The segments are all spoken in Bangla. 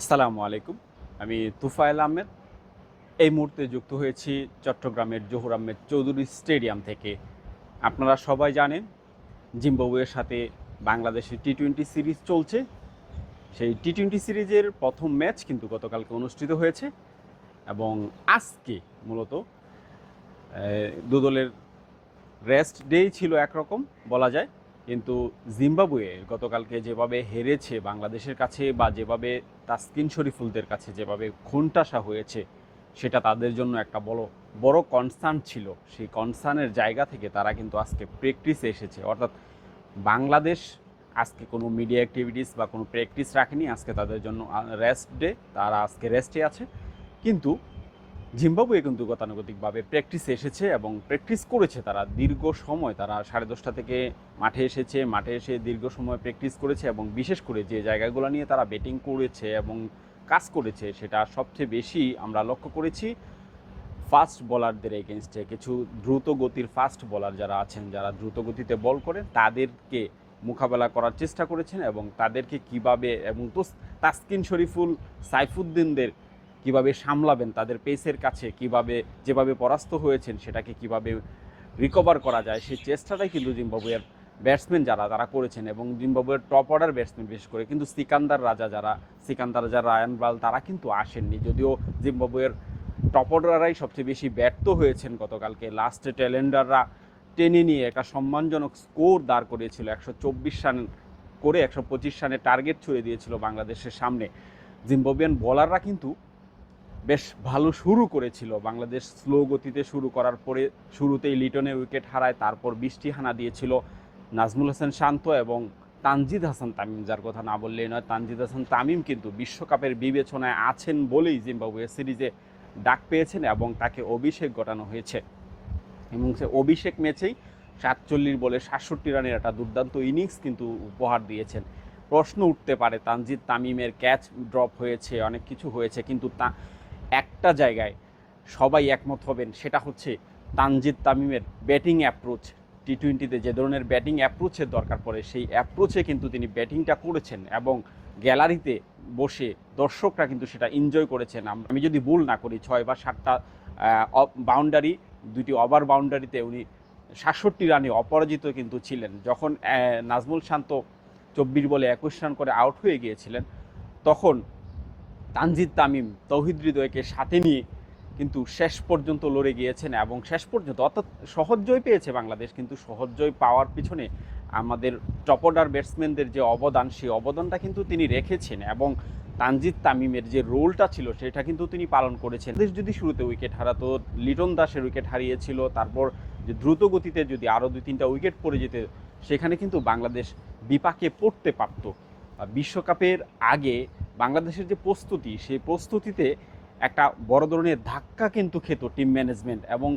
আসসালামু আলাইকুম। আমি তুফায়েল আহমেদ। এই মুহূর্তে যুক্ত হয়েছি চট্টগ্রামের জহুর আহমেদ চৌধুরী স্টেডিয়াম থেকে। আপনারা সবাই জানেন, জিম্বাবুয়ের সাথে বাংলাদেশের টি টোয়েন্টি সিরিজ চলছে। সেই টি টোয়েন্টি সিরিজের প্রথম ম্যাচ কিন্তু গতকালকে অনুষ্ঠিত হয়েছে এবং আজকে মূলত দু দলের রেস্ট ডেই ছিল একরকম বলা যায়। কিন্তু জিম্বাবুয়ে গতকালকে যেভাবে হেরেছে বাংলাদেশের কাছে বা যেভাবে তাসকিন শরীফুলদের কাছে যেভাবে খুনটাসা হয়েছে, সেটা তাদের জন্য একটা বড় বড় কনসার্ন ছিল। সেই কনসার্নের জায়গা থেকে তারা কিন্তু আজকে প্র্যাকটিসে এসেছে। অর্থাৎ বাংলাদেশ আজকে কোনো মিডিয়া অ্যাক্টিভিটিস বা কোনো প্র্যাকটিস রাখেনি। আজকে তাদের জন্য রেস্ট ডে তারা আজকে রেস্টে আছে। কিন্তু জিম্বাবুয়ে কিন্তু গতানুগতিকভাবে প্র্যাকটিসে এসেছে এবং প্র্যাকটিস করেছে তারা। দীর্ঘ সময় তারা সাড়ে দশটা থেকে মাঠে এসেছে, মাঠে এসে দীর্ঘ সময় প্র্যাকটিস করেছে এবং বিশেষ করে যে জায়গাগুলো নিয়ে তারা ব্যাটিং করেছে এবং কাজ করেছে সেটা সবচেয়ে বেশি আমরা লক্ষ্য করেছি। ফাস্ট বোলারদের এগেনস্টে কিছু দ্রুত গতির ফাস্ট বোলার যারা আছেন, যারা দ্রুত গতিতে বল করেন, তাদেরকে মোকাবেলা করার চেষ্টা করেছেন এবং তাদেরকে কীভাবে এবং তো তাসকিন শরীফুল সাইফুদ্দিনদের কীভাবে সামলাবেন তাদের পেসের কাছে, কীভাবে যেভাবে পরাস্ত হয়েছেন সেটাকে কীভাবে রিকভার করা যায়, সেই চেষ্টাটাই কিন্তু জিম্বাবুয়ের ব্যাটসম্যান যারা, তারা করেছেন এবং জিম্বাবুয়ের টপ অর্ডার ব্যাটসম্যান বিশেষ করে কিন্তু সিকান্দার রাজা যারা, সিকান্দার রাজা রায়ান বাল তারা কিন্তু আসেননি। যদিও জিম্বাবুয়ের টপ অর্ডাররাই সবচেয়ে বেশি ব্যর্থ হয়েছেন গতকালকে। লাস্টে ট্যালেন্ডাররা টেনে নিয়ে একটা সম্মানজনক স্কোর দাঁড় করিয়েছিল, একশো চব্বিশ রান করে একশো পঁচিশ রানে টার্গেট ছুড়ে দিয়েছিল বাংলাদেশের সামনে। জিম্বাবুয়ান বোলাররা কিন্তু বেশ ভালো শুরু করেছিল। বাংলাদেশ স্লো গতিতে শুরু করার পরে শুরুতেই লিটনে উইকেট হারায়, তারপর বৃষ্টি হানা দিয়েছিল নাজমুল হাসান শান্ত এবং তানজিদ হাসান তামিম, যার কথা না বললেই নয়, তানজিদ হাসান তামিম কিন্তু বিশ্বকাপের বিবেচনায় আছেন বলেই জিম্বাবুয়ে সিরিজে ডাক পেয়েছেন এবং তাকে অভিষেক ঘটানো হয়েছে। এবং সে অভিষেক ম্যাচেই সাতচল্লিশ বলে সাতষট্টি রানের একটা দুর্দান্ত ইনিংস কিন্তু উপহার দিয়েছেন। প্রশ্ন উঠতে পারে, তানজিদ তামিমের ক্যাচ ড্রপ হয়েছে, অনেক কিছু হয়েছে, কিন্তু তা একটা জায়গায় সবাই একমত হবেন, সেটা হচ্ছে তানজিদ তামিমের ব্যাটিং অ্যাপ্রোচ টি টোয়েন্টিতে যে ধরনের ব্যাটিং অ্যাপ্রোচের দরকার পড়ে, সেই অ্যাপ্রোচে কিন্তু তিনি ব্যাটিংটা করেছেন এবং গ্যালারিতে বসে দর্শকরা কিন্তু সেটা এনজয় করেছেন। আমি যদি ভুল না করি, ছয় বা সাতটা বাউন্ডারি দুটি ওভার বাউন্ডারিতে উনি সাতষট্টি রানে অপরাজিত কিন্তু ছিলেন। যখন নাজমুল শান্ত চব্বিশ বলে একুশ রান করে আউট হয়ে গিয়েছিলেন, তখন তানজিদ তামিম, তৌহিদ হৃদয়কে সাথে নিয়ে কিন্তু শেষ পর্যন্ত লড়ে গিয়েছেন এবং শেষ পর্যন্ত অর্থাৎ সহজ জয় পেয়েছে বাংলাদেশ, কিন্তু সহজ জয় পাওয়ার পিছনে আমাদের টপ অর্ডার ব্যাটসম্যানদের যে অবদান, সেই অবদানটা কিন্তু তিনি রেখেছেন এবং তানজিদ তামিমের যে রোলটা ছিল, সেটা কিন্তু তিনি পালন করেছেন। দেশ যদি শুরুতে উইকেট হারাতো লিটন দাসের উইকেট হারিয়েছিল, তারপর যে দ্রুত গতিতে যদি আরও দুই তিনটা উইকেট পড়ে যেত, সেখানে কিন্তু বাংলাদেশ বিপাকে পড়তে পারত। বিশ্বকাপের আগে বাংলাদেশের যে প্রস্তুতি, সেই প্রস্তুতিতে একটা বড় ধরনের ধাক্কা কিন্তু খেত টিম ম্যানেজমেন্ট এবং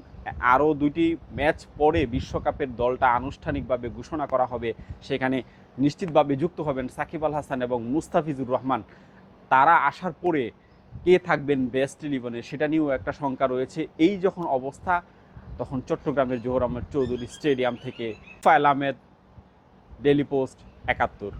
আরও দুইটি ম্যাচ পরে বিশ্বকাপের দলটা আনুষ্ঠানিকভাবে ঘোষণা করা হবে। সেখানে নিশ্চিতভাবে যুক্ত হবেন সাকিব আল হাসান এবং মুস্তাফিজুর রহমান। তারা আসার পরে কে থাকবেন বেস্ট ইলেভেনে সেটা নিয়েও একটা শঙ্কা রয়েছে। এই যখন অবস্থা, তখন চট্টগ্রামের জোহর আহমেদ চৌধুরী স্টেডিয়াম থেকে ফায়ল আহমেদ ডেলি পোস্ট, একাত্তর।